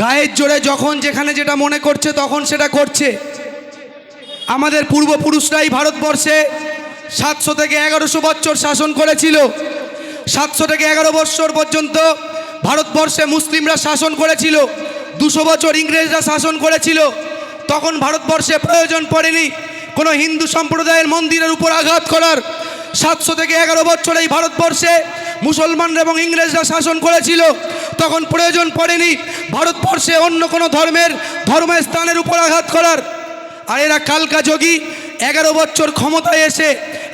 গায়ের জোরে যখন যেখানে যেটা মনে করছে তখন সেটা করছে। আমাদের পূর্বপুরুষরাই ভারতবর্ষে সাতশো থেকে এগারোশো বছর শাসন করেছিল। সাতশো থেকে এগারো বছর পর্যন্ত ভারতবর্ষে মুসলিমরা শাসন করেছিল। দুশো বছর ইংরেজরা শাসন করেছিল। তখন ভারতবর্ষে প্রয়োজন পড়েনি কোনো হিন্দু সম্প্রদায়ের মন্দিরের উপর আঘাত করার। সাতশো থেকে এগারো বছর এই ভারতবর্ষে মুসলমানরা এবং ইংরেজরা শাসন করেছিল, তখন প্রয়োজন পড়েনি। ভারতবর্ষে অন্য কোনো ধর্মের ধর্মস্থানের উপর আঘাত করার। আর এরা কালকা যোগী, এগারো বছর ক্ষমতায় এসে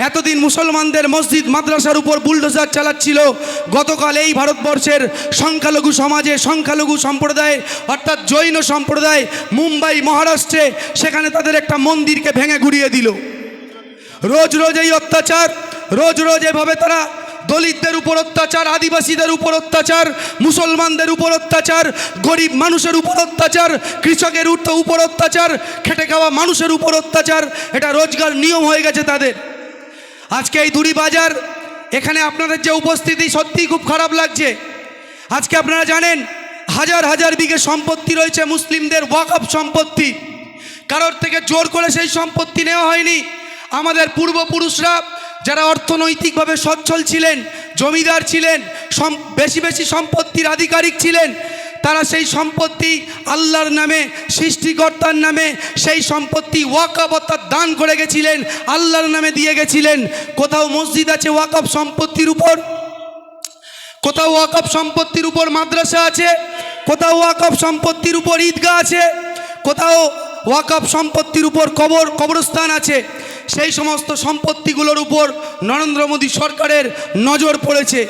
এতদিন মুসলমানদের মসজিদ, মাদ্রাসার উপর বুলডোজার চালাচ্ছিল। গতকাল এই ভারতবর্ষের সংখ্যালঘু সমাজে, সংখ্যালঘু সম্প্রদায়, অর্থাৎ জৈন সম্প্রদায় মুম্বাই, মহারাষ্ট্রে, সেখানে তাদের একটা মন্দিরকে ভেঙে ঘুরিয়ে দিল। রোজ রোজ এই অত্যাচার, রোজ রোজ এভাবে তারা দলিতদের উপর অত্যাচার, আদিবাসীদের উপর অত্যাচার, মুসলমানদের উপর অত্যাচার, গরিব মানুষের উপর অত্যাচার, কৃষকের উপর অত্যাচার, খেটে খাওয়া মানুষের উপর অত্যাচার, এটা রোজগার নিয়ম হয়ে গেছে তাদের। আজকে এই দুরি বাজার এখানে আপনাদের যে উপস্থিতি সত্যিই খুব খারাপ লাগছে। আজকে আপনারা জানেন, হাজার হাজার বিঘে সম্পত্তি রয়েছে মুসলিমদের, ওয়াকফ সম্পত্তি। কারোর থেকে জোর করে সেই সম্পত্তি নেওয়া হয়নি। আমাদের পূর্বপুরুষরা যারা অর্থনৈতিকভাবে সচ্ছল ছিলেন, জমিদার ছিলেন বেশি বেশি সম্পত্তির আধিকারিক ছিলেন, তারা সেই সম্পত্তি আল্লাহর নামে, সৃষ্টিকর্তার নামে, সেই সম্পত্তি ওয়াকফ অর্থাৎ দান করে গেছিলেন, আল্লাহর নামে দিয়ে গেছিলেন। কোথাও মসজিদ আছে ওয়াকফ সম্পত্তির উপর? কোথাও ওয়াকফ সম্পত্তির উপর মাদ্রাসা আছে? কোথাও ওয়াকফ সম্পত্তির উপর ঈদগাহ আছে? কোথাও ওয়াকফ সম্পত্তির উপর কবর, কবরস্থান আছে? সেই সমস্ত সম্পত্তিগুলোর উপর নরেন্দ্র মোদী সরকারের নজর পড়েছে।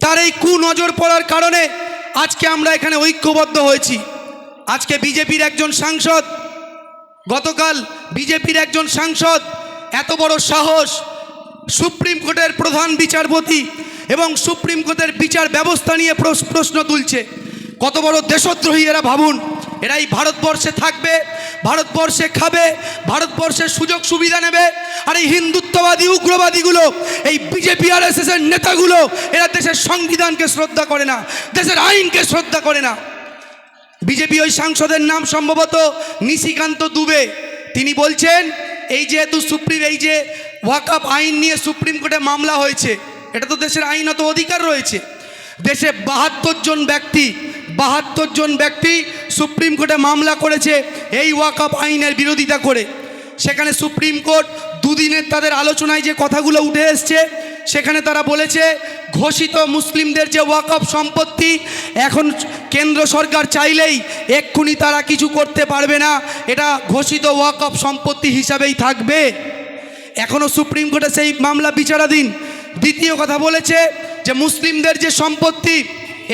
তার এই কু নজর পড়ার কারণে আজকে আমরা এখানে ঐক্যবদ্ধ হয়েছি। আজকে বিজেপির একজন সাংসদ, গতকাল বিজেপির একজন সাংসদ, এত বড় সাহস, সুপ্রিম কোর্টের প্রধান বিচারপতি এবং সুপ্রিম কোর্টের বিচার ব্যবস্থা নিয়ে প্রশ্ন তুলছে। কত বড় দেশদ্রোহী এরা ভাবুন এরাই ভারতবর্ষে থাকবে ভারতবর্ষে খাবে ভারতবর্ষের সুযোগ সুবিধা নেবে, আর এই হিন্দুত্ববাদী, উগ্রবাদীগুলো, এই বিজেপি আর এস এর নেতাগুলো, এরা দেশের সংবিধানকে শ্রদ্ধা করে না, দেশের আইনকে শ্রদ্ধা করে না। বিজেপি ওই সাংসদের নাম সম্ভবত নিশিকান্ত দুবে। তিনি বলছেন, এই যেহেতু সুপ্রিম, এই যে ওয়াকআপ আইন নিয়ে সুপ্রিম কোর্টে মামলা হয়েছে, এটা তো দেশের আইনত অধিকার রয়েছে। দেশে বাহাত্তর জন ব্যক্তি, বাহাত্তর জন ব্যক্তি সুপ্রিম কোর্টে মামলা করেছে এই ওয়াকআপ আইনের বিরোধিতা করে। সেখানে সুপ্রিম কোর্ট দুদিনের তাদের আলোচনায় যে কথাগুলো উঠে এসছে, সেখানে তারা বলেছে, ঘোষিত মুসলিমদের যে ওয়াকফ সম্পত্তি, এখন কেন্দ্র সরকার চাইলেই এক্ষুনি তারা কিছু করতে পারবে না। এটা ঘোষিত ওয়াকফ সম্পত্তি হিসাবেই থাকবে। এখনও সুপ্রিম কোর্টে সেই মামলা বিচারাধীন। দ্বিতীয় কথা বলেছে যে, মুসলিমদের যে সম্পত্তি,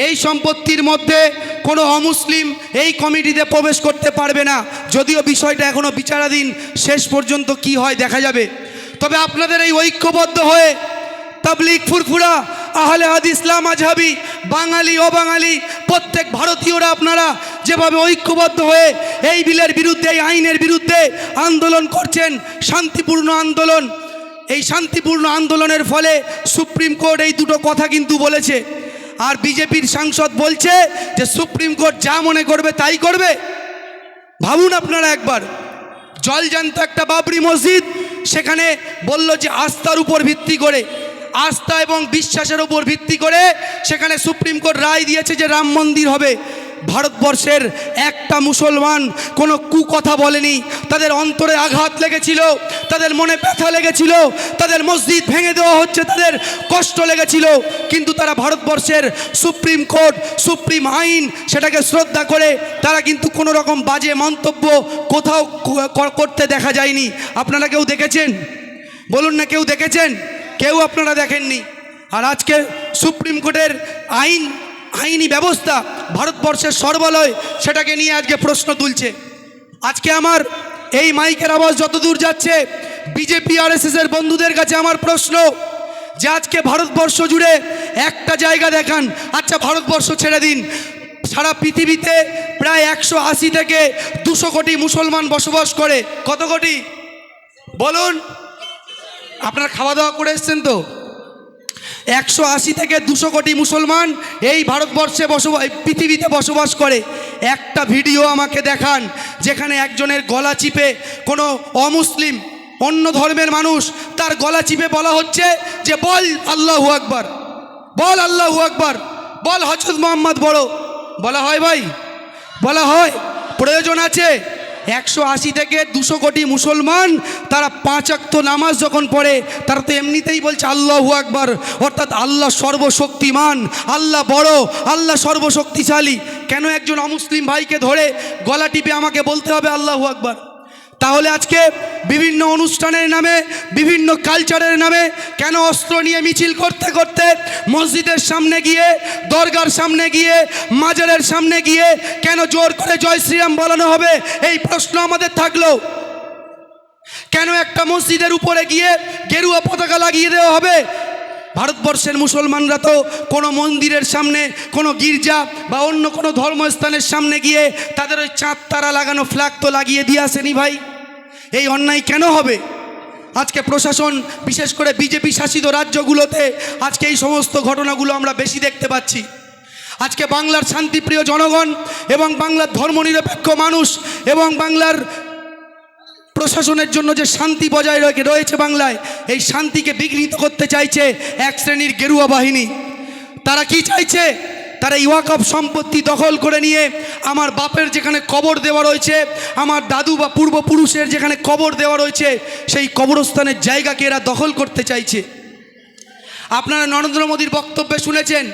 এই সম্পত্তির মধ্যে কোনো অমুসলিম এই কমিটিতে প্রবেশ করতে পারবে না। যদিও বিষয়টা এখনও বিচারাধীন, শেষ পর্যন্ত কি হয় দেখা যাবে। তবে আপনাদের এই ঐক্যবদ্ধ হয়ে তাবলিক ফুরফুরা, আহলে হাদ ইসলাম আজহাবি বাঙালি, অবাঙালি, প্রত্যেক ভারতীয়রা আপনারা যেভাবে ঐক্যবদ্ধ হয়ে এই বিলের বিরুদ্ধে, এই আইনের বিরুদ্ধে আন্দোলন করছেন, শান্তিপূর্ণ আন্দোলন, এই শান্তিপূর্ণ আন্দোলনের ফলে সুপ্রিম কোর্ট এই দুটো কথা কিন্তু বলেছে। আর বিজেপির সাংসদ বলছে যে সুপ্রিম কোর্ট যা মনে করবে তাই করবে। ভাবুন আপনারা একবার। জলজান্ত একটা বাবরি মসজিদ, সেখানে বলল যে আস্থার উপর ভিত্তি করে, আস্থা এবং বিশ্বাসের উপর ভিত্তি করে সেখানে সুপ্রিম কোর্ট রায় দিয়েছে যে রাম মন্দির হবে। ভারতবর্ষের একটা মুসলমান কোনো কুকথা বলেনি। তাদের অন্তরে আঘাত লেগেছিল, তাদের মনে ব্যথা লেগেছিল, তাদের মসজিদ ভেঙে দেওয়া হচ্ছে, তাদের কষ্ট লেগেছিল। কিন্তু তারা ভারতবর্ষের সুপ্রিম কোর্ট, সুপ্রিম আইন সেটাকে শ্রদ্ধা করে, তারা কিন্তু কোনো রকম বাজে মন্তব্য কোথাও করতে দেখা যায়নি। আপনারা কেউ দেখেছেন? বলুন না কেউ দেখেছেন? কেউ আপনারা দেখেননি? আর আজকে সুপ্রিম কোর্টের আইন আইনি ব্যবস্থা ভারতবর্ষের সর্বালয় সেটাকে নিয়ে আজকে প্রশ্ন তুলছে। আজকে আমার এই মাইকের আওয়াজ যতদূর যাচ্ছে, বিজেপি আর এর বন্ধুদের কাছে আমার প্রশ্ন, যে আজকে ভারতবর্ষ জুড়ে একটা জায়গা দেখান। আচ্ছা ভারতবর্ষ ছেড়ে দিন। সারা পৃথিবীতে প্রায় একশো আশি থেকে দুশো কোটি মুসলমান বসবাস করে। কত কোটি? বলুন। আপনারা খাওয়া দাওয়া করে এসছেন তো? একশো আশি থেকে দুশো কোটি মুসলমান এই ভারতবর্ষে বসবাস পৃথিবীতে বসবাস করে। একটা ভিডিও আমাকে দেখান, যেখানে একজনের গলা চিপে কোনো অমুসলিম, অন্য ধর্মের মানুষ, তার গলা চিপে বলা হচ্ছে যে, বল আল্লাহু আকবার, বল আল্লাহু আকবার, বল হজরত মোহাম্মদ বড়। বলা হয় ভাই, বলা হয়, প্রয়োজন আছে। একশো আশি থেকে দুশো কোটি মুসলমান, তারা পাঁচ অক্ত নামাজ যখন পড়ে, তারা তো এমনিতেই বলছে আল্লাহু আকবার। অর্থাৎ আল্লাহ সর্বশক্তিমান, আল্লাহ বড়, আল্লাহ সর্বশক্তিশালী। কেন একজন অমুসলিম ভাইকে ধরে গলা টিপে আমাকে বলতে হবে আল্লাহু আকবার? তাহলে আজকে বিভিন্ন অনুষ্ঠানের নামে, বিভিন্ন কালচারের নামে কেন অস্ত্র নিয়ে মিছিল করতে করতে মসজিদের সামনে গিয়ে, দরগার সামনে গিয়ে, মাজারের সামনে গিয়ে কেন জোর করে জয় শ্রীরাম বলানো হবে? এই প্রশ্ন আমাদের থাকল। কেন একটা মসজিদের উপরে গিয়ে গেরুয়া পতাকা লাগিয়ে দেওয়া হবে? ভারতবর্ষের মুসলমানরা তো কোনো মন্দিরের সামনে, কোনো গির্জা বা অন্য কোনো ধর্মস্থানের সামনে গিয়ে তাদের ওই চাঁদ তারা লাগানো ফ্ল্যাগ তো লাগিয়ে দিয়ে আসেনি ভাই। এই অন্যায় কেন হবে? আজকে প্রশাসন, বিশেষ করে বিজেপি শাসিত রাজ্যগুলোতে আজকে এই সমস্ত ঘটনাগুলো আমরা বেশি দেখতে পাচ্ছি। আজকে বাংলার শান্তিপ্রিয় জনগণ এবং বাংলার ধর্মনিরপেক্ষ মানুষ এবং বাংলার প্রশাসনের জন্য যে শান্তি বজায় রয়েছে বাংলায়, এই শান্তিকে বিঘ্নিত করতে চাইছে এক শ্রেণির গেরুয়া বাহিনী। তারা কি চাইছে? তারা এই ওয়াকফ সম্পত্তি দখল করে নিয়ে আমার বাপের যেখানে কবর দেওয়া রয়েছে, আমার দাদু বা পূর্বপুরুষের যেখানে কবর দেওয়া রয়েছে, সেই কবরস্থানের জায়গাকে এরা দখল করতে চাইছে। আপনারা নরেন্দ্র মোদীর বক্তব্যে শুনেছেন,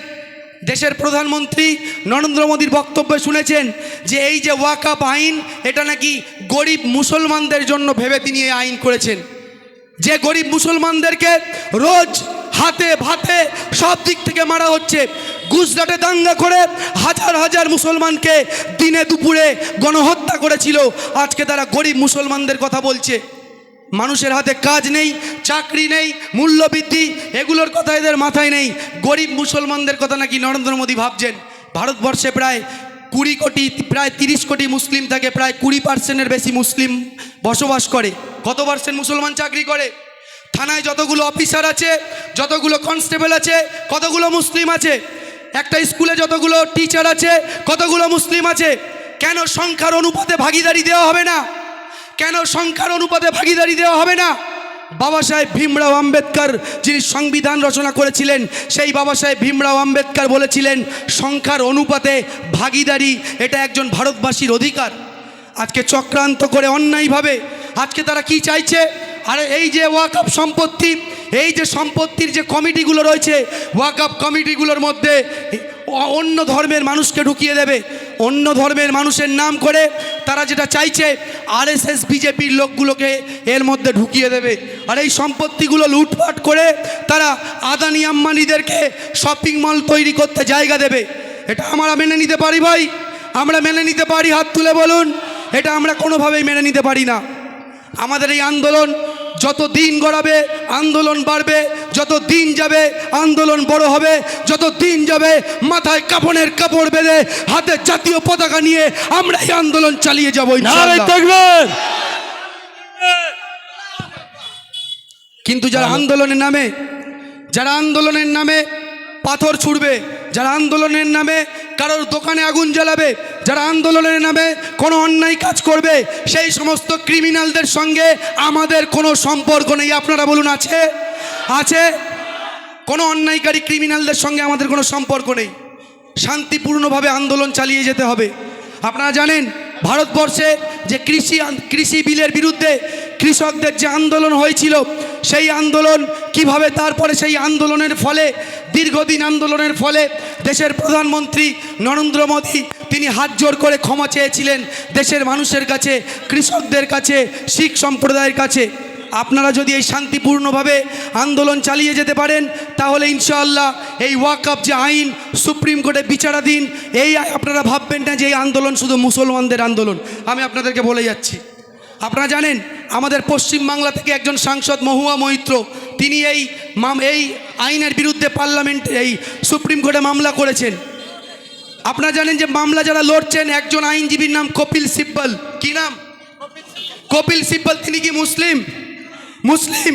দেশের প্রধানমন্ত্রী নরেন্দ্র মোদীর বক্তব্যে শুনেছেন যে এই যে ওয়াকাপ আইন, এটা নাকি গরিব মুসলমানদের জন্য ভেবে তিনি এই আইন করেছেন। যে গরিব মুসলমানদেরকে রোজ হাতে ভাতে সব দিক থেকে মারা হচ্ছে গুজরাটে দাঙ্গা করে হাজার হাজার মুসলমানকে দিনে দুপুরে গণহত্যা করেছিল। আজকে তারা গরিব মুসলমানদের কথা বলছে। মানুষের হাতে কাজ নেই, চাকরি নেই, মূল্যবৃদ্ধি, এগুলোর কথা এদের মাথায় নেই। গরিব মুসলমানদের কথা নাকি নরেন্দ্র মোদী ভাবছেন। ভারতবর্ষে প্রায় কুড়ি কোটি, প্রায় তিরিশ কোটি মুসলিম থাকে, প্রায় কুড়ি পার্সেন্টের বেশি মুসলিম বসবাস করে। কত পার্সেন্ট মুসলমান চাকরি করে? থানায় যতগুলো অফিসার আছে, যতগুলো কনস্টেবল আছে, কতগুলো মুসলিম আছে? একটা স্কুলে যতগুলো টিচার আছে, কতগুলো মুসলিম আছে, কেন সংখ্যার অনুপাতে ভাগিদারি দেওয়া হবে না? কেন সংখ্যার অনুপাতে ভাগিদারি দেওয়া হবে না? বাবা সাহেব ভীমরাও আম্বেদকর যিনি সংবিধান রচনা করেছিলেন, সেই বাবা সাহেব ভীমরাও আম্বেদকর বলেছিলেন, সংখ্যার অনুপাতে ভাগিদারি, এটা একজন ভারতবাসীর অধিকার। আজকে চক্রান্ত করে অন্যায়ভাবে, আজকে তারা কি চাইছে? আরে এই যে ওয়াকআপ সম্পত্তি এই যে সম্পত্তির যে কমিটিগুলো রয়েছে ওয়াকআপ কমিটিগুলোর মধ্যে অন্য ধর্মের মানুষকে ঢুকিয়ে দেবে। অন্য ধর্মের মানুষের নাম করে তারা যেটা চাইছে, আরএসএস, বিজেপির লোকগুলোকে এর মধ্যে ঢুকিয়ে দেবে। আর এই সম্পত্তিগুলো লুটপাট করে তারা আদানি আম্বানিদেরকে শপিং মল তৈরি করতে জায়গা দেবে। এটা আমরা মেনে নিতে পারি ভাই। আমরা মেনে নিতে পারি, হাত তুলে বলুন। এটা আমরা কোনোভাবেই মেনে নিতে পারি না। আমাদের এই আন্দোলন যত দিন গড়াবে আন্দোলন বাড়বে যত দিন যাবে আন্দোলন বড় হবে যত দিন যাবে মাথায় কাপড়ের কাপড় বেঁধে হাতে জাতীয় পতাকা নিয়ে আমরা এই আন্দোলন চালিয়ে যাব ইনশাআল্লাহ। কিন্তু যারা আন্দোলনের নামে যারা আন্দোলনের নামে পাথর ছুড়বে যারা আন্দোলনের নামে কারোর দোকানে আগুন জ্বালাবে, যারা আন্দোলনের নামে, কোনো অন্যায় কাজ করবে, সেই সমস্ত ক্রিমিনালদের সঙ্গে আমাদের কোনো সম্পর্ক নেই। আপনারা বলুন, আছে? আছে? কোনো অন্যায়কারী ক্রিমিনালদের সঙ্গে আমাদের কোনো সম্পর্ক নেই। শান্তিপূর্ণভাবে আন্দোলন চালিয়ে যেতে হবে। আপনারা জানেন, ভারতবর্ষে যে কৃষি কৃষি বিলের বিরুদ্ধে কৃষকদের যে আন্দোলন হয়েছিল সেই আন্দোলন, কীভাবে তারপরে সেই আন্দোলনের ফলে, দীর্ঘদিন আন্দোলনের ফলে দেশের প্রধানমন্ত্রী নরেন্দ্র মোদী, তিনি হাত জোর করে ক্ষমা চেয়েছিলেন দেশের মানুষের কাছে, কৃষকদের কাছে, শিখ সম্প্রদায়ের কাছে। আপনারা যদি এই শান্তিপূর্ণভাবে আন্দোলন চালিয়ে যেতে পারেন, তাহলে ইনশাআল্লাহ এই ওয়াকআপ যে আইন সুপ্রিম কোর্টে বিচারাধীন, এই আপনারা ভাববেন না যে এই আন্দোলন শুধু মুসলমানদের আন্দোলন। আমি আপনাদেরকে বলে যাচ্ছি। আপনারা জানেন, আমাদের পশ্চিম বাংলা থেকে একজন সাংসদ মহুয়া মৈত্র, তিনি এই মাম, এই আইনের বিরুদ্ধে পার্লামেন্ট, এই সুপ্রিম কোর্টে মামলা করেছেন। আপনারা জানেন যে মামলা যারা লড়ছেন, একজন আইনজীবীর নাম কপিল সিব্বল। কি নাম? কপিল সিব্বল, তিনি কি মুসলিম? মুসলিম।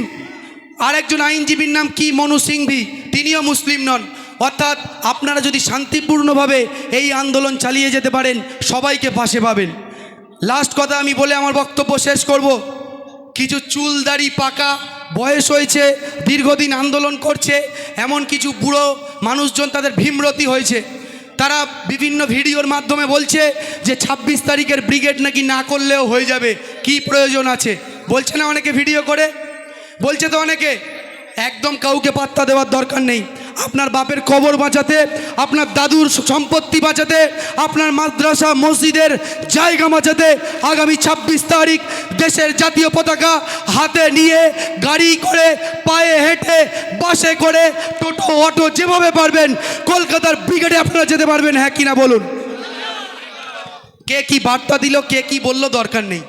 আরেকজন আইনজীবীর নাম কি? মনু সিংভি, তিনিও মুসলিম নন। অর্থাৎ আপনারা যদি শান্তিপূর্ণভাবে এই আন্দোলন চালিয়ে যেতে পারেন, সবাইকে পাশে পাবেন। লাস্ট কথা আমি বলে আমার বক্তব্য শেষ করব। কিছু চুল দাড়ি পাকা, বয়স হয়েছে, দীর্ঘদিন আন্দোলন করছে, এমন কিছু বুড়ো মানুষজন তাদের ভীমরতি হয়েছে। তারা বিভিন্ন ভিডিওর মাধ্যমে বলছে যে ২৬ তারিখের ব্রিগেড নাকি না করলেও হয়ে যাবে। কি প্রয়োজন আছে? বলছে না অনেকে ভিডিও করে? বলছে তো অনেকে। একদম কাউকে পাত্তা দেওয়ার দরকার নেই। আপনার বাপের কবর বাঁচাতে, আপনার দাদুর সম্পত্তি বাঁচাতে, আপনার মাদ্রাসা, মসজিদের জায়গা বাঁচাতে, আগামী ২৬ তারিখ দেশের জাতীয় পতাকা হাতে নিয়ে গাড়ি করে, পায়ে হেঁটে, বাসে করে, টোটো, অটো যেভাবে পারবেন, কলকাতার ব্রিগেডে আপনারা যেতে পারবেন হ্যাঁ কিনা বলুন। কে কি বার্তা দিল, কে কি বলল দরকার নেই।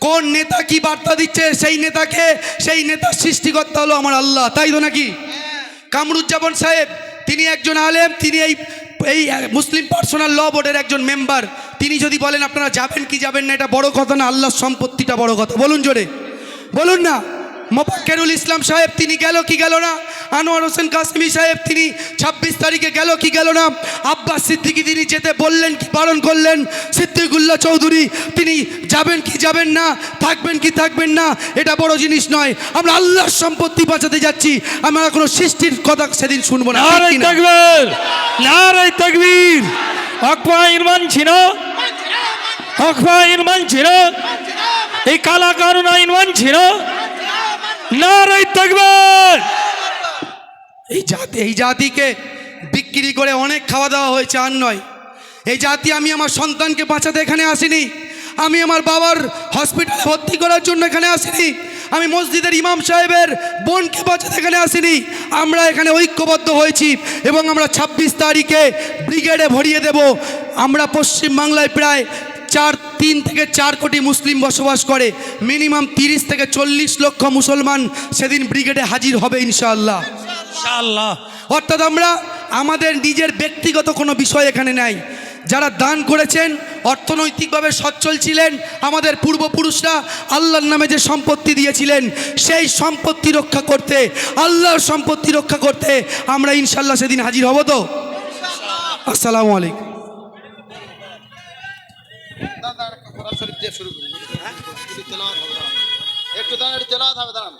কোন নেতা কি বার্তা দিচ্ছে, সেই নেতাকে, সেই নেতার সৃষ্টিকর্তা হলো আমার আল্লাহ, তাই তো নাকি? কামরুজ্জামান সাহেব, তিনি একজন আলেম, তিনি এই এই মুসলিম পার্সোনাল ল বোর্ডের একজন মেম্বার। তিনি যদি বলেন, আপনারা যাবেন কি যাবেন না, এটা বড় কথা না, আল্লাহর সম্পত্তিটা বড় কথা। বলুন জোরে। বলুন না। মোবাক্কেরুল ইসলাম সাহেব তিনি গেল কি গেল না? আনোয়ার হোসেন কাসমি সাহেব তিনি ছাব্বিশ তারিখে গেল কি গেল না? আব্বাস সিদ্দিকি তিনি যেতে বললেন কি বারণ করলেন? সিদ্দিকুল্লাহ চৌধুরী তিনি যাবেন কি যাবেন না? থাকবেন কি থাকবেন না? এটা বড় জিনিস নয়। আমরা আল্লাহর সম্পত্তি বাঁচাতে যাচ্ছি। আমরা কোনো সৃষ্টির কথা সেদিন শুনব না। না? এই কালা কারণ ইরমান ছিল নারাই তকবীর। এই জাতি, এই জাতিকে বিক্রি করে অনেক খাওয়া দাওয়া হয়েছে, আর নয়। এই জাতি আমি আমার সন্তানকে বাঁচাতে এখানে আসিনি। আমি আমার বাবার হসপিটালে ভর্তি করার জন্য এখানে আসিনি। আমি মসজিদের ইমাম সাহেবের বোনকে বাঁচাতে এখানে আসিনি। আমরা এখানে ঐক্যবদ্ধ হয়েছি এবং আমরা ২৬ তারিখে ব্রিগেডে ভরিয়ে দেব। আমরা পশ্চিমবাংলায় প্রায় চার তিন থেকে চার কোটি মুসলিম বসবাস করে মিনিমাম তিরিশ থেকে চল্লিশ লক্ষ মুসলমান সেদিন ব্রিগেডে হাজির হবে ইনশাআল্লাহ। ইনশাআল্লাহ। অর্থাৎ আমরা আমাদের নিজের ব্যক্তিগত কোনো বিষয় এখানে নাই। যারা দান করেছেন অর্থনৈতিকভাবে সচ্ছল ছিলেন আমাদের পূর্বপুরুষরা আল্লাহর নামে যে সম্পত্তি দিয়েছিলেন সেই সম্পত্তি রক্ষা করতে আল্লাহর সম্পত্তি রক্ষা করতে আমরা ইনশাল্লাহ সেদিন হাজির হব তো? আসসালামু আলাইকুম। কোরআন শরীফ দিয়ে শুরু করি। হ্যাঁ? একটু দাঁড়ান একটু দাঁড়ান একটু তেলাওয়াত হবে দাঁড়ান